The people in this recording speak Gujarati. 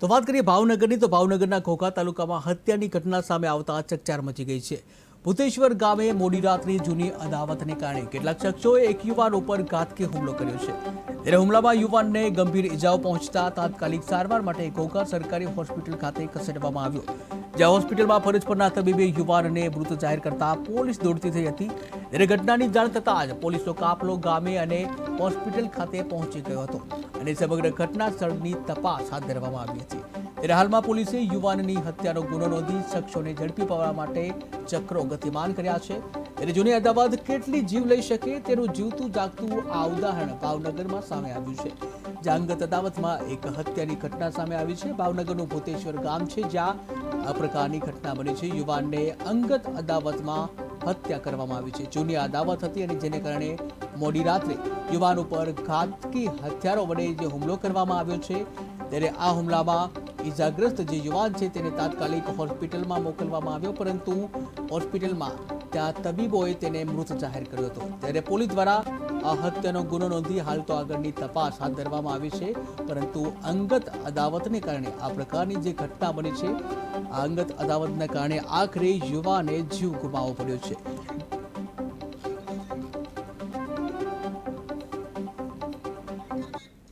તો વાત કરીએ ભાવનગરની, તો ભાવનગરના ઘોઘા તાલુકામાં હત્યાની ઘટના સામે આવતા ચકચાર મચી ગઈ છે. ભૂતેશ્વર ગામે મોડી રાત્રે જૂની અદાવતને કારણે કેટલાક શખ્સોએ એક યુવાન ઉપર ઘાતકી હુમલો કર્યો છે. ત્યારે હુમલામાં યુવાનને ગંભીર ઇજાઓ પહોંચતા તાત્કાલિક સારવાર માટે ઘોઘા સરકારી હોસ્પિટલ ખાતે ખસેડવામાં આવ્યો. જ્યાં હોસ્પિટલમાં ફરજ પરના તબીબે યુવાનને મૃત જાહેર કરતા પોલીસ દોડતી થઈ હતી. ત્યારે ઘટનાની જાણ થતાં જ પોલીસનો કાફલો ગામે અને હોસ્પિટલ ખાતે પહોંચી ગયો હતો અને સમગ્ર ઘટના સ્થળની તપાસ હાથ ધરવામાં આવી હતી. ત્યારે હાલમાં પોલીસે યુવાનની હત્યાનો ગુનો નોંધી શખ્સોને ઝડપી પાડવા માટે ચક્રો ગતિમાન કર્યા છે. ત્યારે જૂની અદાવત કેટલી જીવ લઈ શકે તેનું જીવતું જાગતું આ ઉદાહરણ ભાવનગરમાં સામે આવ્યું છે. જ્યાં અંગત અદાવતમાં એક હત્યાની ઘટના સામે આવી છે. ભાવનગરનું ભૂતેશ્વર ગામ છે, જ્યાં આ પ્રકારની ઘટના બની છે. યુવાનને અંગત અદાવતમાં હત્યા કરવામાં આવી છે. જૂની અદાવત હતી અને જેને કારણે મોડી રાત્રે યુવાન ઉપર ઘાતકી હથિયારો વડે જે હુમલો કરવામાં આવ્યો છે, ત્યારે આ હુમલામાં ઈજાગ્રસ્ત જે યુવાન છે તેને તાત્કાલિક હોસ્પિટલમાં મોકલવામાં આવ્યો, પરંતુ હોસ્પિટલમાં ત્યાં તબીબોએ તેને મૃત જાહેર કર્યો હતો. ત્યારે પોલીસ દ્વારા આ હત્યાનો ગુનો નોંધી હાલ તો આગળની તપાસ હાથ ધરવામાં આવી છે, પરંતુ અંગત અદાવતને કારણે આ પ્રકારની જે ઘટના બની છે, આ અંગત અદાવતના કારણે આખરે યુવાને જીવ ગુમાવવો પડ્યો છે.